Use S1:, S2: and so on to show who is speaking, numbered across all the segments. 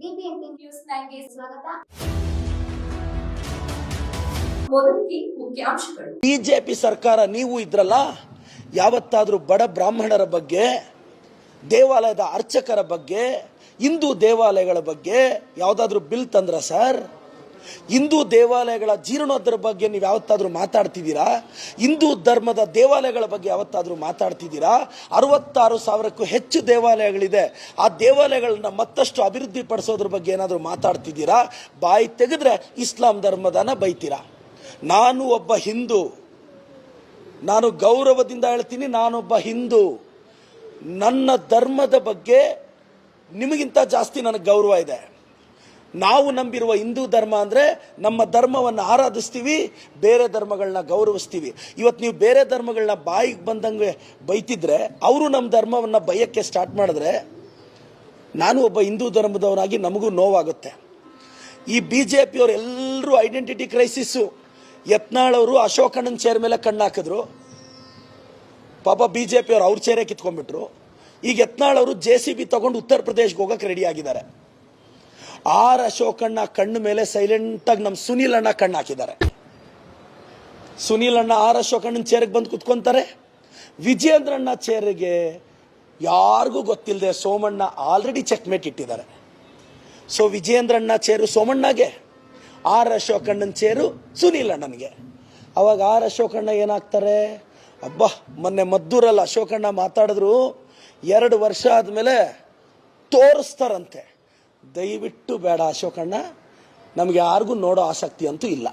S1: News ಸ್ವಾಗತ.
S2: BJP ಸರ್ಕಾರ ನೀವು ಇದ್ರಲ್ಲ, ಯಾವತ್ತಾದ್ರೂ ಬಡ ಬ್ರಾಹ್ಮಣರ ಬಗ್ಗೆ, ದೇವಾಲಯದ ಅರ್ಚಕರ ಬಗ್ಗೆ, ಹಿಂದೂ ದೇವಾಲಯಗಳ ಬಗ್ಗೆ ಯಾವ್ದಾದ್ರು ಬಿಲ್ ತಂದ್ರ ಸರ್? ಹಿಂದೂ ದೇವಾಲಯಗಳ ಜೀರ್ಣೋದ್ಧರ ಬಗ್ಗೆ ನೀವು ಯಾವತ್ತಾದರೂ ಮಾತಾಡ್ತಿದ್ದೀರಾ? ಹಿಂದೂ ಧರ್ಮದ ದೇವಾಲಯಗಳ ಬಗ್ಗೆ ಯಾವತ್ತಾದರೂ ಮಾತಾಡ್ತಿದ್ದೀರಾ? ಅರವತ್ತಾರು ಸಾವಿರಕ್ಕೂ ಹೆಚ್ಚು ದೇವಾಲಯಗಳಿದೆ. ಆ ದೇವಾಲಯಗಳನ್ನ ಮತ್ತಷ್ಟು ಅಭಿವೃದ್ಧಿ ಪಡಿಸೋದ್ರ ಬಗ್ಗೆ ಏನಾದರೂ ಮಾತಾಡ್ತಿದ್ದೀರಾ? ಬಾಯಿ ತೆಗೆದ್ರೆ ಇಸ್ಲಾಂ ಧರ್ಮದನ ಬೈತೀರಾ? ನಾನು ಒಬ್ಬ ಹಿಂದೂ. ನಾನು ಗೌರವದಿಂದ ಹೇಳ್ತೀನಿ, ನಾನೊಬ್ಬ ಹಿಂದೂ. ನನ್ನ ಧರ್ಮದ ಬಗ್ಗೆ ನಿಮಗಿಂತ ಜಾಸ್ತಿ ನನಗೆ ಗೌರವ ಇದೆ. ನಾವು ನಂಬಿರುವ ಹಿಂದೂ ಧರ್ಮ ಅಂದರೆ ನಮ್ಮ ಧರ್ಮವನ್ನು ಆರಾಧಿಸ್ತೀವಿ, ಬೇರೆ ಧರ್ಮಗಳನ್ನ ಗೌರವಿಸ್ತೀವಿ. ಇವತ್ತು ನೀವು ಬೇರೆ ಧರ್ಮಗಳನ್ನ ಬಾಯಿಗೆ ಬಂದಂಗೆ ಬೈತಿದ್ರೆ, ಅವರು ನಮ್ಮ ಧರ್ಮವನ್ನು ಬೈಯಕ್ಕೆ ಸ್ಟಾರ್ಟ್ ಮಾಡಿದ್ರೆ, ನಾನು ಒಬ್ಬ ಹಿಂದೂ ಧರ್ಮದವನಾಗಿ ನಮಗೂ ನೋವಾಗುತ್ತೆ. ಈ ಬಿ ಜೆ ಪಿಯವರು ಎಲ್ಲರೂ ಐಡೆಂಟಿಟಿ ಕ್ರೈಸಿಸ್ಸು ಯತ್ನಾಳವರು ಅಶೋಕಣ್ಣನ ಚೇರ್ ಮೇಲೆ ಕಣ್ಣು ಹಾಕಿದ್ರು. ಪಾಪ ಬಿ ಜೆ ಪಿಯವರು ಅವ್ರ ಚೇರೇ ಕಿತ್ಕೊಂಡ್ಬಿಟ್ರು. ಈಗ ಯತ್ನಾಳ್ ಅವರು ಜೆ ಸಿ ಬಿ ತಗೊಂಡು ಉತ್ತರ ಪ್ರದೇಶ್ಗೆ ಹೋಗಕ್ಕೆ ರೆಡಿ ಆಗಿದ್ದಾರೆ. ಆರ್ ಅಶೋಕಣ್ಣ ಕಣ್ಣು ಮೇಲೆ ಸೈಲೆಂಟ್ ಆಗಿ ನಮ್ಮ ಸುನೀಲ್ ಅಣ್ಣ ಕಣ್ಣು ಹಾಕಿದ್ದಾರೆ. ಸುನೀಲ್ ಅಣ್ಣ ಆರ್ ಅಶೋಕಣ್ಣನ ಚೇರ್ಗೆ ಬಂದು ಕುತ್ಕೊಂತಾರೆ. ವಿಜೇಂದ್ರಣ್ಣ ಚೇರಿಗೆ ಯಾರಿಗೂ ಗೊತ್ತಿಲ್ಲದೆ ಸೋಮಣ್ಣ ಆಲ್ರೆಡಿ ಚೆಕ್ಮೇಟ್ ಇಟ್ಟಿದ್ದಾರೆ. ಸೊ ವಿಜೇಂದ್ರಣ್ಣ ಚೇರು ಸೋಮಣ್ಣಗೆ, ಆರ್ ಅಶೋಕಣ್ಣನ ಚೇರು ಸುನೀಲ್ ಅಣ್ಣನಿಗೆ. ಅವಾಗ ಆರ್ ಅಶೋಕಣ್ಣ ಏನಾಗ್ತಾರೆ? ಅಬ್ಬಾ, ಮೊನ್ನೆ ಮದ್ದೂರಲ್ಲಿ ಅಶೋಕಣ್ಣ ಮಾತಾಡಿದ್ರು. ಎರಡು ವರ್ಷ ಆದಮೇಲೆ ತೋರಿಸ್ತಾರಂತೆ. ದಯವಿಟ್ಟು ಬೇಡ ಅಶೋಕಣ್ಣ. ನಮಗೆ ಯಾರಿಗೂ ನೋಡೋ ಆಸಕ್ತಿ ಅಂತೂ ಇಲ್ಲ.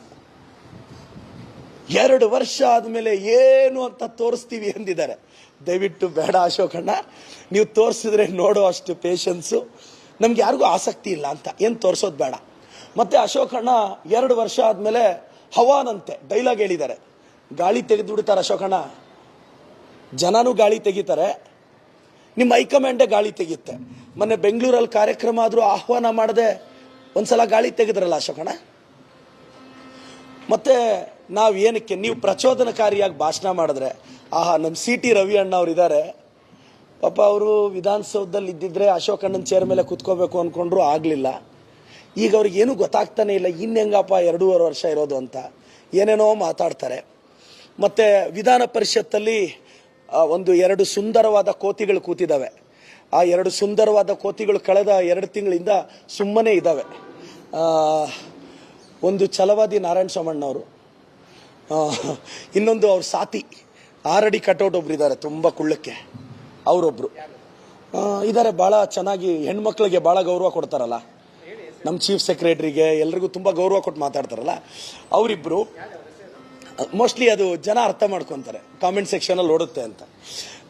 S2: ಎರಡು ವರ್ಷ ಆದಮೇಲೆ ಏನು ಅಂತ ತೋರಿಸ್ತೀವಿ ಎಂದಿದ್ದಾರೆ. ದಯವಿಟ್ಟು ಬೇಡ ಅಶೋಕಣ್ಣ. ನೀವು ತೋರಿಸಿದ್ರೆ ನೋಡೋ ಅಷ್ಟು ಪೇಷನ್ಸು ನಮ್ಗೆ ಯಾರಿಗೂ ಆಸಕ್ತಿ ಇಲ್ಲ ಅಂತ. ಏನು ತೋರಿಸೋದು ಬೇಡ. ಮತ್ತೆ ಅಶೋಕಣ್ಣ, ಎರಡು ವರ್ಷ ಆದಮೇಲೆ ಹವಾನಂತೆ ಡೈಲಾಗ್ ಹೇಳಿದ್ದಾರೆ. ಗಾಳಿ ತೆಗೆದು ಬಿಡ್ತಾರೆ ಅಶೋಕಣ್ಣ. ಜನನೂ ಗಾಳಿ ತೆಗಿತಾರೆ. ನಿಮ್ಮ ಹೈಕಮಾಂಡೇ ಗಾಳಿ ತೆಗೆಯುತ್ತೆ ಮೊನ್ನೆ ಬೆಂಗಳೂರಲ್ಲಿ ಕಾರ್ಯಕ್ರಮ ಆದರೂ ಆಹ್ವಾನ ಮಾಡದೆ ಒಂದ್ಸಲ ಗಾಳಿ ತೆಗೆದ್ರಲ್ಲ ಅಶೋಕಣ ಮತ್ತೆ ನಾವು ಏನಕ್ಕೆ, ನೀವು ಪ್ರಚೋದನಕಾರಿಯಾಗಿ ಭಾಷಣ ಮಾಡಿದ್ರೆ, ಆಹಾ ನಮ್ಮ ಸಿ ಟಿ ರವಿ ಅಣ್ಣ ಅವ್ರು ಇದ್ದಾರೆ ಪಾಪ ಅವರು ವಿಧಾನಸೌಧದಲ್ಲಿ ಇದ್ದಿದ್ರೆ ಅಶೋಕಣ್ಣನ ಚೇರ್ ಮೇಲೆ ಕುತ್ಕೋಬೇಕು ಅಂದ್ಕೊಂಡ್ರು ಆಗಲಿಲ್ಲ. ಈಗ ಅವ್ರಿಗೆ ಏನೂ ಗೊತ್ತಾಗ್ತಾನೆ ಇಲ್ಲ ಇನ್ನೆಂಗಪ್ಪ ಎರಡೂವರೆ ವರ್ಷ ಇರೋದು ಅಂತ. ಏನೇನೋ ಮಾತಾಡ್ತಾರೆ. ಮತ್ತು ವಿಧಾನ ಪರಿಷತ್ತಲ್ಲಿ ಒಂದು ಎರಡು ಸುಂದರವಾದ ಕೋತಿಗಳು ಕೂತಿದ್ದಾವೆ ಆ ಎರಡು ಸುಂದರವಾದ ಕೋತಿಗಳು ಕಳೆದ ಎರಡು ತಿಂಗಳಿಂದ ಸುಮ್ಮನೆ ಇದ್ದಾವೆ. ಒಂದು ಛಲವಾದಿ ನಾರಾಯಣ ಸೋಮಣ್ಣವರು ಇನ್ನೊಂದು ಅವ್ರ ಸಾತಿ, ಆರಡಿ ಕಟೌಟ್ ಒಬ್ರು ಇದ್ದಾರೆ ತುಂಬ ಕುಳ್ಳಕ್ಕೆ, ಅವರೊಬ್ರು. ಇದಾರೆ ಭಾಳ ಚೆನ್ನಾಗಿ ಹೆಣ್ಮಕ್ಳಿಗೆ ಭಾಳ ಗೌರವ ಕೊಡ್ತಾರಲ್ಲ. ನಮ್ಮ ಚೀಫ್ ಸೆಕ್ರೆಟ್ರಿಗೆ ಎಲ್ರಿಗೂ ತುಂಬ ಗೌರವ ಕೊಟ್ಟು ಮಾತಾಡ್ತಾರಲ್ಲ. ಅವರಿಬ್ಬರು ಮೋಸ್ಟ್ಲಿ ಅದು ಜನ ಅರ್ಥ ಮಾಡ್ಕೊತಾರೆ. ಕಾಮೆಂಟ್ ಸೆಕ್ಷನಲ್ಲಿ ಓಡುತ್ತೆ ಅಂತ.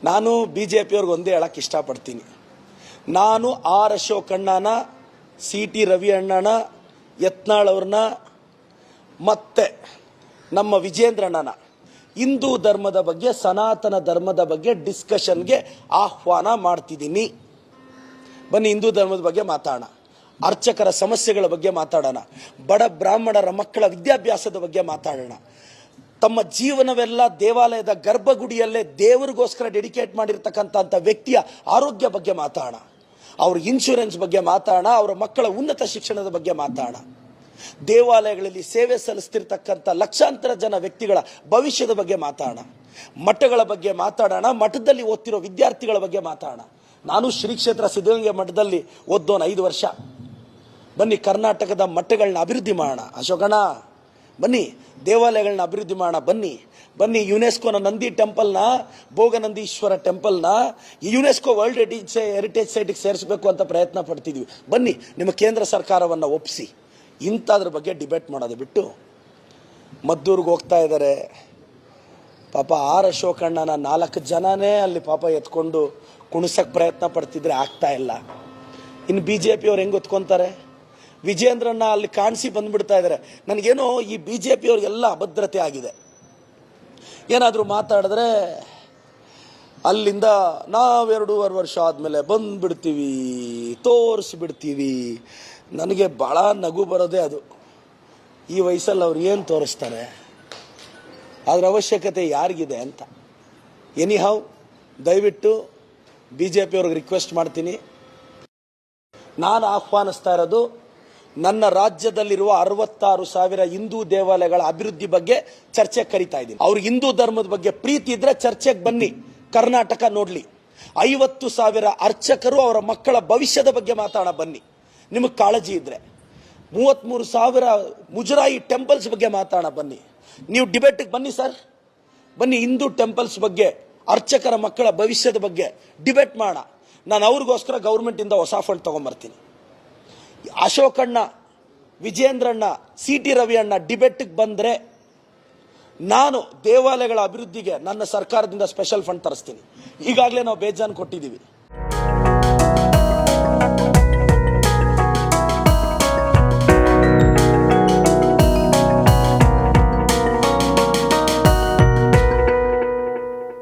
S2: ನಾನು ಬಿ ಜೆ ಪಿಯವ್ರಿಗೆ ಒಂದೇ ಹೇಳಕ್ಕೆ ಇಷ್ಟಪಡ್ತೀನಿ. ನಾನು ಆರ್ ಅಶೋಕಣ್ಣನ ಸಿ ಟಿ ರವಿ ಅಣ್ಣನ, ಯತ್ನಾಳ್ ಅವ್ರನ್ನ ಮತ್ತೆ ನಮ್ಮ ವಿಜೇಂದ್ರಣ್ಣನ ಹಿಂದೂ ಧರ್ಮದ ಬಗ್ಗೆ, ಸನಾತನ ಧರ್ಮದ ಬಗ್ಗೆ ಡಿಸ್ಕಷನ್ಗೆ ಆಹ್ವಾನ ಮಾಡ್ತಿದ್ದೀನಿ. ಬನ್ನಿ, ಹಿಂದೂ ಧರ್ಮದ ಬಗ್ಗೆ ಮಾತಾಡೋಣ. ಅರ್ಚಕರ ಸಮಸ್ಯೆಗಳ ಬಗ್ಗೆ ಮಾತಾಡೋಣ. ಬಡ ಬ್ರಾಹ್ಮಣರ ಮಕ್ಕಳ ವಿದ್ಯಾಭ್ಯಾಸದ ಬಗ್ಗೆ ಮಾತಾಡೋಣ. ತಮ್ಮ ಜೀವನವೆಲ್ಲ ದೇವಾಲಯದ ಗರ್ಭಗುಡಿಯಲ್ಲೇ ದೇವರಿಗೋಸ್ಕರ ಡೆಡಿಕೇಟ್ ಮಾಡಿರ್ತಕ್ಕಂಥ ವ್ಯಕ್ತಿಯ ಆರೋಗ್ಯ ಬಗ್ಗೆ ಮಾತಾಡೋಣ ಅವ್ರ ಇನ್ಶೂರೆನ್ಸ್ ಬಗ್ಗೆ ಮಾತಾಡೋಣ ಅವರ ಮಕ್ಕಳ ಉನ್ನತ ಶಿಕ್ಷಣದ ಬಗ್ಗೆ ಮಾತಾಡೋಣ ದೇವಾಲಯಗಳಲ್ಲಿ ಸೇವೆ ಸಲ್ಲಿಸ್ತಿರ್ತಕ್ಕಂಥ ಲಕ್ಷಾಂತರ ಜನ ವ್ಯಕ್ತಿಗಳ ಭವಿಷ್ಯದ ಬಗ್ಗೆ ಮಾತಾಡೋಣ ಮಠಗಳ ಬಗ್ಗೆ ಮಾತಾಡೋಣ, ಮಠದಲ್ಲಿ ಓದ್ತಿರೋ ವಿದ್ಯಾರ್ಥಿಗಳ ಬಗ್ಗೆ ಮಾತಾಡೋಣ ನಾನು ಶ್ರೀ ಕ್ಷೇತ್ರ ಸಿದ್ಧಗಂಗೆ ಮಠದಲ್ಲಿ ಓದ್ದೋನು ಐದು ವರ್ಷ. ಬನ್ನಿ ಕರ್ನಾಟಕದ ಮಠಗಳನ್ನ ಅಭಿವೃದ್ಧಿ ಮಾಡೋಣ. ಅಶೋಕಣ್ಣ. ಬನ್ನಿ, ದೇವಾಲಯಗಳನ್ನ ಅಭಿವೃದ್ಧಿ ಮಾಡೋಣ, ಬನ್ನಿ. ಬನ್ನಿ ಯುನೆಸ್ಕೋನ ನಂದಿ ಟೆಂಪಲ್ನ, ಭೋಗನಂದೀಶ್ವರ ಟೆಂಪಲ್ನ ಯುನೆಸ್ಕೋ ವರ್ಲ್ಡ್ ಹೆರಿಟೇಜ್ ಹೆರಿಟೇಜ್ ಸೈಟಿಗೆ ಸೇರಿಸಬೇಕು ಅಂತ ಪ್ರಯತ್ನ ಪಡ್ತಿದ್ವಿ. ಬನ್ನಿ, ನಿಮ್ಮ ಕೇಂದ್ರ ಸರ್ಕಾರವನ್ನು ಒಪ್ಪಿಸಿ ಇಂಥದ್ರ ಬಗ್ಗೆ ಡಿಬೇಟ್ ಮಾಡೋದು ಬಿಟ್ಟು, ಮದ್ದೂರಿಗೆ ಹೋಗ್ತಾ ಇದ್ದಾರೆ ಪಾಪ ಆರ್ ಅಶೋಕಣ್ಣನ ನಾಲ್ಕು ಜನನೇ ಅಲ್ಲಿ ಪಾಪ ಎತ್ಕೊಂಡು ಕುಣಿಸಕ್ಕೆ ಪ್ರಯತ್ನ ಪಡ್ತಿದ್ರೆ ಆಗ್ತಾ ಇಲ್ಲ. ಇನ್ನು ಬಿ ಜೆ ಪಿಯವ್ರು ಹೆಂಗೆ ಗೊತ್ಕೊಂತಾರೆ ವಿಜೇಂದ್ರನ್ನ ಅಲ್ಲಿ ಕಾಣಿಸಿ ಬಂದ್ಬಿಡ್ತಾ ಇದ್ದಾರೆ ನನಗೇನೋ ಈ ಬಿ ಜೆ ಪಿಯವ್ರಿಗೆಲ್ಲ ಅಭದ್ರತೆ ಆಗಿದೆ. ಏನಾದರೂ ಮಾತಾಡಿದ್ರೆ ಅಲ್ಲಿಂದ ನಾವೆರಡೂವರೆ ವರ್ಷ ಆದಮೇಲೆ ಬಂದುಬಿಡ್ತೀವಿ, ತೋರಿಸ್ಬಿಡ್ತೀವಿ. ನನಗೆ ಭಾಳ ನಗು ಬರೋದೇ ಅದು. ಈ ವಯಸ್ಸಲ್ಲಿ ಅವ್ರು ಏನು ತೋರಿಸ್ತಾರೆ? ಅದರ ಅವಶ್ಯಕತೆ ಯಾರಿಗಿದೆ ಅಂತ. ಎನಿ ಹೌ ದಯವಿಟ್ಟು ಬಿ ಜೆ ಪಿಯವ್ರಿಗೆ ರಿಕ್ವೆಸ್ಟ್ ಮಾಡ್ತೀನಿ. ನಾನು ಆಹ್ವಾನಿಸ್ತಾ ಇರೋದು ನನ್ನ ರಾಜ್ಯದಲ್ಲಿರುವ ಅರವತ್ತಾರು ಸಾವಿರ ಹಿಂದೂ ದೇವಾಲಯಗಳ ಅಭಿವೃದ್ಧಿ ಬಗ್ಗೆ ಚರ್ಚೆ ಕರಿತಾ ಇದ್ದೀನಿ. ಅವ್ರ ಹಿಂದೂ ಧರ್ಮದ ಬಗ್ಗೆ ಪ್ರೀತಿ ಇದ್ರೆ ಚರ್ಚೆಗೆ ಬನ್ನಿ, ಕರ್ನಾಟಕ ನೋಡ್ಲಿ. ಐವತ್ತು ಸಾವಿರ ಅರ್ಚಕರು ಅವರ ಮಕ್ಕಳ ಭವಿಷ್ಯದ ಬಗ್ಗೆ ಮಾತಾಡ ಬನ್ನಿ. ನಿಮಗೆ ಕಾಳಜಿ ಇದ್ರೆ. ಮೂವತ್ಮೂರು ಸಾವಿರ ಮುಜರಾಯಿ ಟೆಂಪಲ್ಸ್ ಬಗ್ಗೆ ಮಾತಾಡ ಬನ್ನಿ. ನೀವು ಡಿಬೇಟ್ಗೆ ಬನ್ನಿ ಸರ್. ಬನ್ನಿ ಹಿಂದೂ ಟೆಂಪಲ್ಸ್ ಬಗ್ಗೆ, ಅರ್ಚಕರ ಮಕ್ಕಳ ಭವಿಷ್ಯದ ಬಗ್ಗೆ ಡಿಬೇಟ್ ಮಾಡೋಣ ನಾನು ಅವ್ರಿಗೋಸ್ಕರ ಗೌರ್ಮೆಂಟಿಂದ ಹೊಸ ಫಂಡ್ ತೊಗೊಂಬರ್ತೀನಿ. ಅಶೋಕಣ್ಣ, ವಿಜೇಂದ್ರಣ್ಣ ಸಿ ಟಿ ರವಿ ಅಣ್ಣ ಡಿಬೇಟ್ಗೆ ಬಂದರೆ ನಾನು ದೇವಾಲಯಗಳ ಅಭಿವೃದ್ಧಿಗೆ ನನ್ನ ಸರ್ಕಾರದಿಂದ ಸ್ಪೆಷಲ್ ಫಂಡ್ ತರಿಸ್ತೀನಿ. ಈಗಾಗಲೇ ನಾವು ಬೇಜಾನ್ ಕೊಟ್ಟಿದ್ದೀವಿ.